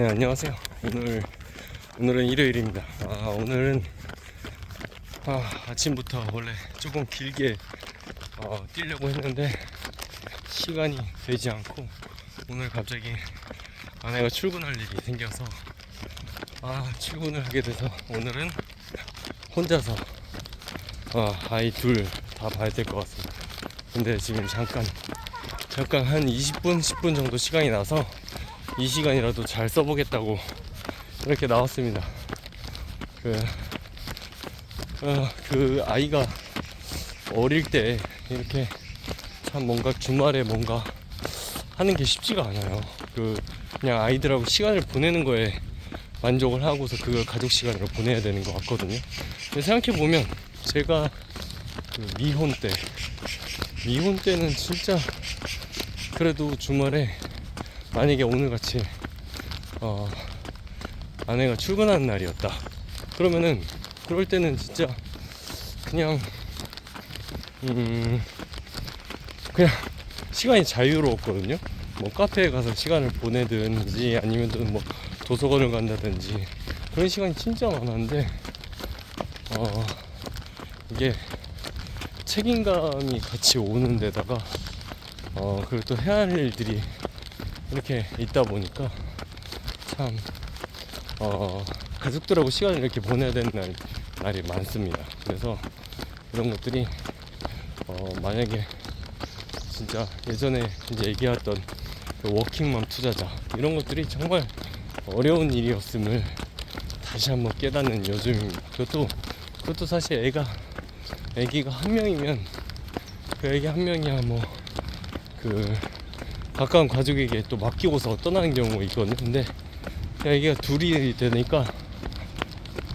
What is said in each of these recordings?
네 안녕하세요. 오늘 오늘은 일요일입니다. 아 오늘은 아, 아침부터 원래 조금 길게 어, 뛰려고 했는데 시간이 되지 않고 오늘 갑자기 아내가 출근할 일이 생겨서 아 출근을 하게 돼서 오늘은 혼자서 어, 아이 둘 다 봐야 될 것 같습니다. 근데 지금 잠깐 잠깐 한 20분 10분 정도 시간이 나서 이 시간이라도 잘 써보겠다고 이렇게 나왔습니다. 그, 어, 그 아이가 어릴 때 이렇게 참 뭔가 주말에 뭔가 하는 게 쉽지가 않아요. 그 그냥 아이들하고 시간을 보내는 거에 만족을 하고서 그걸 가족 시간으로 보내야 되는 것 같거든요. 근데 생각해 보면 제가 그 미혼 때 미혼 때는 진짜 그래도 주말에 만약에 오늘 같이 어 아내가 출근하는 날이었다. 그러면은 그럴 때는 진짜 그냥 음 그냥 시간이 자유로웠거든요. 뭐 카페에 가서 시간을 보내든지 아니면 뭐 도서관을 간다든지 그런 시간이 진짜 많았는데 어 이게 책임감이 같이 오는 데다가 어 그리고 또 해야 할 일들이 이렇게 있다 보니까 참 어, 가족들하고 시간을 이렇게 보내야 되는 날, 날이 많습니다. 그래서 이런 것들이 어, 만약에 진짜 예전에 이제 얘기했던 그 워킹맘 투자자 이런 것들이 정말 어려운 일이었음을 다시 한번 깨닫는 요즘입니다. 그것도 그것도 사실 애가 애기가 한 명이면 그 애기 한 명이야 뭐그 가까운 가족에게 또 맡기고서 떠나는 경우가 있거든요. 근데 애기가 둘이 되니까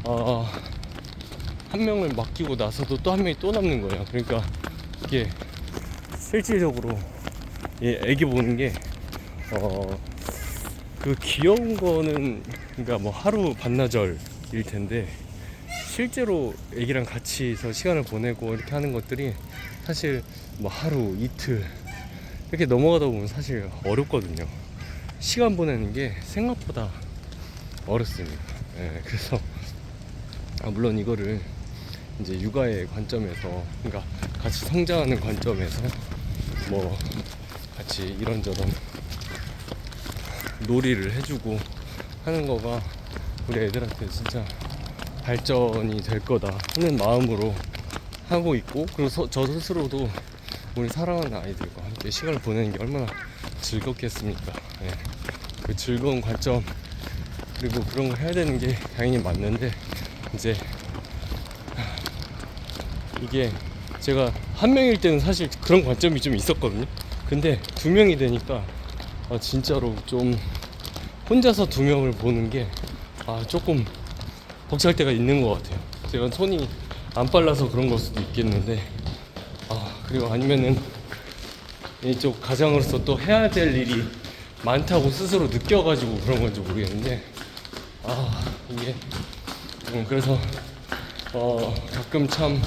어, 한 명을 맡기고 나서도 또 한 명이 또 남는 거예요. 그러니까 이게 실질적으로 이 애기 보는 게 어, 그 귀여운 거는 그러니까 뭐 하루 반나절일 텐데 실제로 애기랑 같이서 시간을 보내고 이렇게 하는 것들이 사실 뭐 하루 이틀 이렇게 넘어가다 보면 사실 어렵거든요. 시간 보내는 게 생각보다 어렵습니다. 예, 그래서 아, 물론 이거를 이제 육아의 관점에서 그러니까 같이 성장하는 관점에서 뭐 같이 이런저런 놀이를 해주고 하는 거가 우리 애들한테 진짜 발전이 될 거다 하는 마음으로 하고 있고 그리고 서- 저 스스로도 우리 사랑하는 아이들과 함께 시간을 보내는 게 얼마나 즐겁겠습니까? 예. 그 즐거운 관점 그리고 그런 걸 해야 되는 게 당연히 맞는데 이제 이게 제가 한 명일 때는 사실 그런 관점이 좀 있었거든요. 근데 두 명이 되니까 아, 진짜로 좀 혼자서 두 명을 보는 게 아, 조금 벅찰 때가 있는 것 같아요. 제가 손이 안 빨라서 그런 걸 수도 있겠는데 아, 그리고 아니면은 이쪽 가장으로서 또 해야 될 일이 많다고 스스로 느껴가지고 그런 건지 모르겠는데 아 이게 음, 그래서 어 가끔 참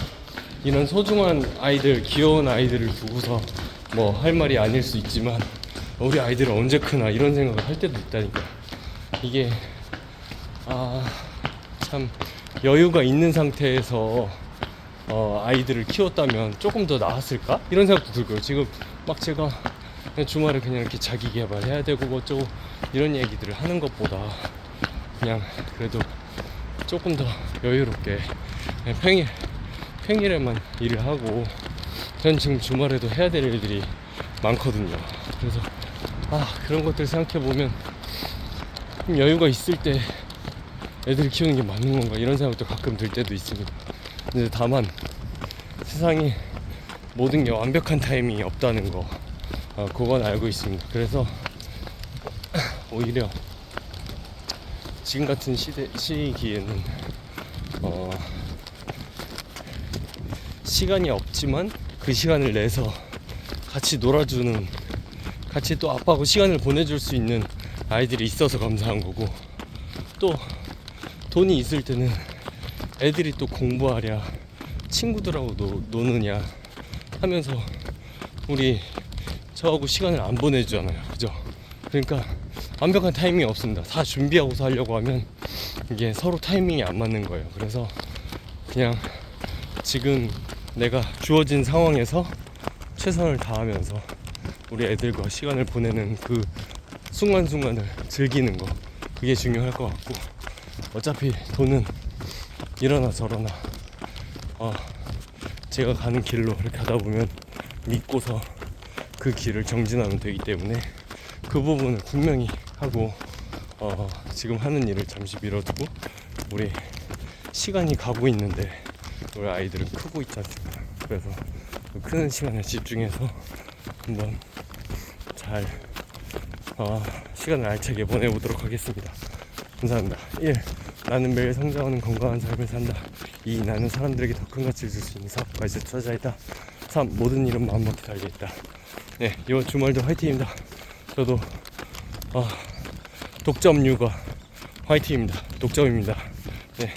이런 소중한 아이들 귀여운 아이들을 두고서 뭐 할 말이 아닐 수 있지만 우리 아이들은 언제 크나 이런 생각을 할 때도 있다니까. 이게 아 참 여유가 있는 상태에서 어, 아이들을 키웠다면 조금 더 나았을까? 이런 생각도 들고요. 지금 막 제가 그냥 주말에 그냥 이렇게 자기 개발해야 되고 뭐 어쩌고 이런 얘기들을 하는 것보다 그냥 그래도 조금 더 여유롭게 평일 평일에만 일을 하고 전 지금 주말에도 해야 될 일들이 많거든요. 그래서 아 그런 것들 생각해 보면 좀 여유가 있을 때 애들 키우는 게 맞는 건가 이런 생각도 가끔 들 때도 있습니다. 근데 다만 세상에 모든 게 완벽한 타이밍이 없다는 거 어, 그건 알고 있습니다. 그래서 오히려 지금 같은 시대 시기에는 어, 시간이 없지만 그 시간을 내서 같이 놀아주는 같이 또 아빠하고 시간을 보내줄 수 있는 아이들이 있어서 감사한 거고 또 돈이 있을 때는 애들이 또 공부하랴 친구들하고 노, 노느냐 하면서 우리 저하고 시간을 안 보내주잖아요 그죠 그러니까 완벽한 타이밍이 없습니다. 다 준비하고서 하려고 하면 이게 서로 타이밍이 안 맞는 거예요. 그래서 그냥 지금 내가 주어진 상황에서 최선을 다하면서 우리 애들과 시간을 보내는 그 순간순간을 즐기는 거 그게 중요할 것 같고 어차피 돈은 이러나 저러나 어, 제가 가는 길로 이렇게 하다 보면 믿고서 그 길을 정진하면 되기 때문에 그 부분을 분명히 하고 어, 지금 하는 일을 잠시 미뤄두고 우리 시간이 가고 있는데 우리 아이들은 크고 있지 않습니까? 그래서 그 크는 시간에 집중해서 한번 잘 어, 시간을 알차게 보내보도록 하겠습니다. 감사합니다. 1. 나는 매일 성장하는 건강한 삶을 산다. 2. 나는 사람들에게 더 큰 가치를 줄 수 있는 사업가 이제 투자자이다. 3. 모든 일은 마음먹기 달려있다. 네, 이번 주말도 화이팅입니다. 저도 어, 독점 육아 화이팅입니다. 독점입니다. 네,